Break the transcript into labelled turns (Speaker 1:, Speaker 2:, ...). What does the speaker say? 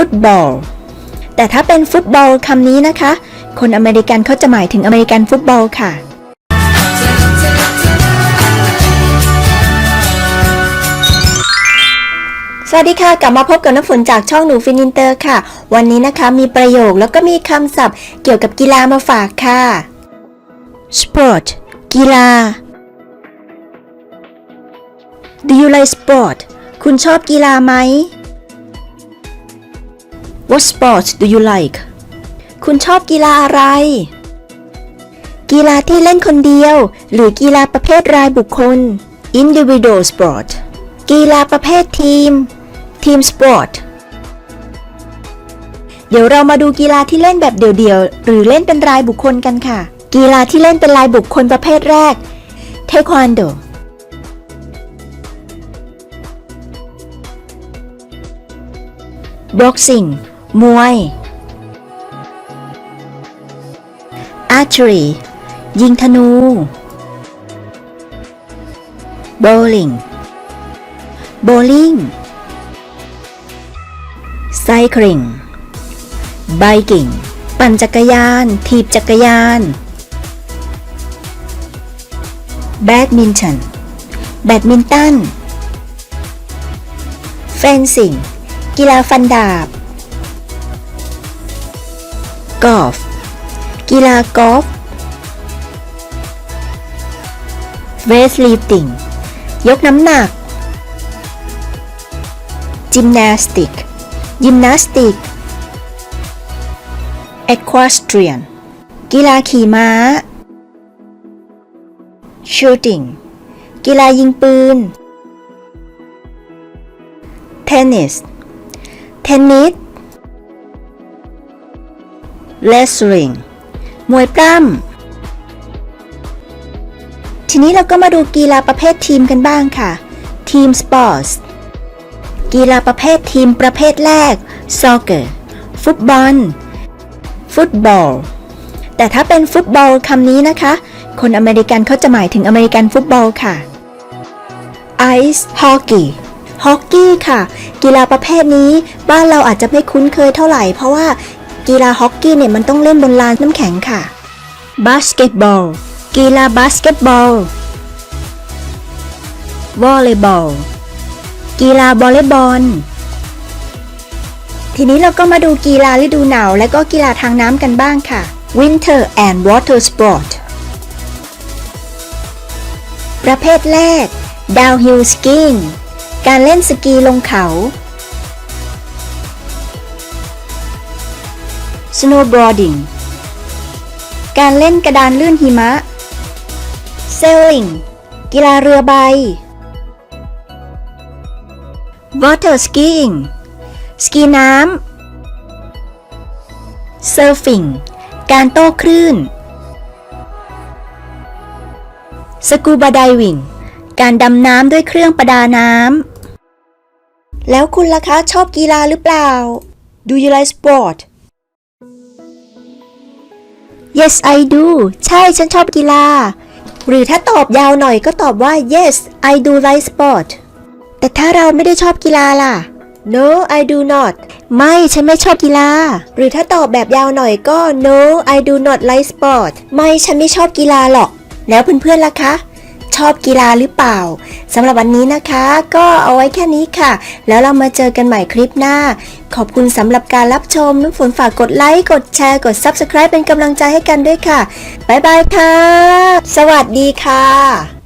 Speaker 1: football แต่ถ้าเป็นฟุตบอลคำนี้นะคะ คนอเมริกันเขาจะหมายถึงอเมริกันฟุตบอลค่ะ สวัสดีค่ะ กลับมาพบกับน้ำฝนจากช่องหนูฟินินเตอร์ค่ะ วันนี้นะคะมีประโยคแล้วก็มีคำศัพท์เกี่ยวกับกีฬามาฝากค่ะ sport กีฬา Do you like sport คุณชอบกีฬาไหม What sport do you like คุณชอบกีฬาอะไร กีฬาที่เล่นคนเดียว หรือกีฬาประเภทรายบุคคล Individual sport กีฬาประเภททีม Team sport เดี๋ยวเรามาดูกีฬาที่เล่นแบบเดี่ยวๆ หรือเล่นเป็นรายบุคคลกันค่ะ กีฬาที่เล่นเป็นรายบุคคลประเภทแรก Taekwondo Boxing มวย Archery ยิงธนู Bowling Bowling Cycling Biking ปั่นจักรยาน ถีบจักรยาน Badminton แบดมินตัน Fencing กีฬาฟันดาบ กอล์ฟกีฬากอล์ฟเวสลีฟติ่งยกน้ำหนักจิมนาสติกยิมนาสติกเอควาสเทียนกีฬาขี่ม้าชูดิงกีฬายิงปืนเทนนิสเทนนิส Wrestling มวยปล้ำทีนี้เราก็มาดูกีฬาประเภททีมกันบ้างค่ะ ทีมสปอร์ตกีฬาประเภททีมประเภทแรก Soccer ฟุตบอล ฟุตบอล แต่ถ้าเป็นฟุตบอลคำนี้นะคะ คนอเมริกันเขาจะหมายถึงอเมริกันฟุตบอลค่ะ Ice Hockey ฮอกกี้ค่ะ กีฬาประเภทนี้บ้านเราอาจจะไม่คุ้นเคยเท่าไหร่ เพราะว่า กีฬาฮอกกี้เนี่ยมันต้องเล่นบนลานน้ำแข็งค่ะบาสเกตบอลกีฬาบาสเกตบอลวอลเลย์บอลกีฬาบอลเลย์บอลทีนี้เราก็มาดูกีฬาฤดูหนาว และก็กีฬาทางน้ำกันบ้างค่ะ Winter and Water Sport ประเภทแรก Downhill Skiing การเล่นสกีลงเขา Snowboarding การเล่นกระดานลื่นหิมะ Sailing กีฬาเรือใบ Water skiing สกีน้ำ Surfing การโต้คลื่น Scuba diving การดำน้ำด้วยเครื่องประดาน้ำ แล้วคุณล่ะคะชอบกีฬาหรือเปล่า Do you like sport Yes I do ใช่ฉันชอบกีฬา หรือถ้าตอบยาวหน่อยก็ตอบว่า Yes I do like sport แต่ถ้าเราไม่ได้ชอบกีฬาล่ะ No I do not ไม่ฉันไม่ชอบกีฬา หรือถ้าตอบแบบยาวหน่อยก็ No I do not like sport ไม่ฉันไม่ชอบกีฬาหรอก แล้วเพื่อนๆล่ะคะ ชอบกีฬาหรือเปล่าสำหรับวันนี้นะคะ ก็เอาไว้แค่นี้ค่ะ แล้วเรามาเจอกันใหม่คลิปหน้า ขอบคุณสำหรับการรับชมน้ำฝนฝากกดไลค์กดแชร์กด Subscribe เป็นกำลังใจให้กันด้วยค่ะ บ๊ายบายค่ะ สวัสดีค่ะ